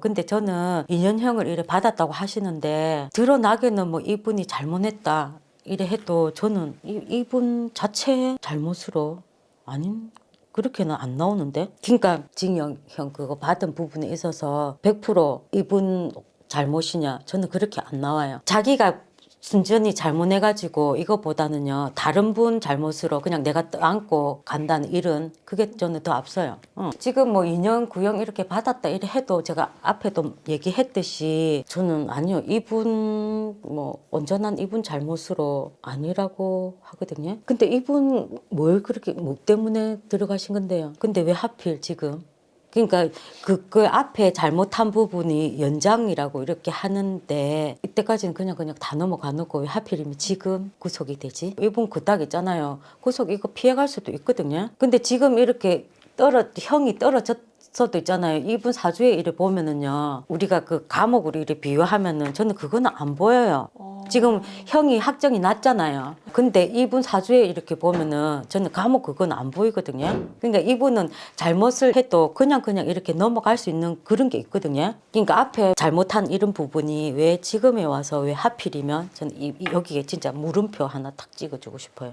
근데 저는 인연형을 이래 받았다고 하시는데 드러나게는 뭐 이분이 잘못했다 이래 해도 저는 이, 이분 자체 잘못으로 아닌 그렇게는 안 나오는데. 그러니까 징역형 그거 받은 부분에 있어서 100% 이분 잘못이냐 저는 그렇게 안 나와요. 자기가 순전히 잘못해가지고 이거보다는요 다른 분 잘못으로 그냥 내가 안고 간다는 일은 그게 저는 더 앞서요. 어. 지금 뭐 2년 구형 이렇게 받았다 이래 해도 제가 앞에도 얘기했듯이 저는 아니요 이분 뭐 온전한 이분 잘못으로 아니라고 하거든요. 근데 이분 뭘 그렇게 뭐 때문에 들어가신 건데요? 근데 왜 하필 지금? 그러니까 그, 그 앞에 잘못한 부분이 연장이라고 이렇게 하는데 이때까지는 그냥 그냥 다 넘어가 놓고 왜 하필이면 지금 구속이 되지? 이분 그딱 있잖아요. 구속 이거 피해갈 수도 있거든요. 근데 지금 이렇게 떨어 형이 떨어졌어도 있잖아요. 이분 사주에 이래 보면은요. 우리가 그 감옥으로 이래 비유하면은 저는 그거는 안 보여요. 지금 형이 확정이 났잖아요. 근데 이분 사주에 이렇게 보면은 저는 감옥 그건 안 보이거든요. 그러니까 이분은 잘못을 해도 그냥 그냥 이렇게 넘어갈 수 있는 그런 게 있거든요. 그러니까 앞에 잘못한 이런 부분이 왜 지금에 와서 왜 하필이면 저는 이, 이- 여기에 진짜 물음표 하나 탁 찍어주고 싶어요.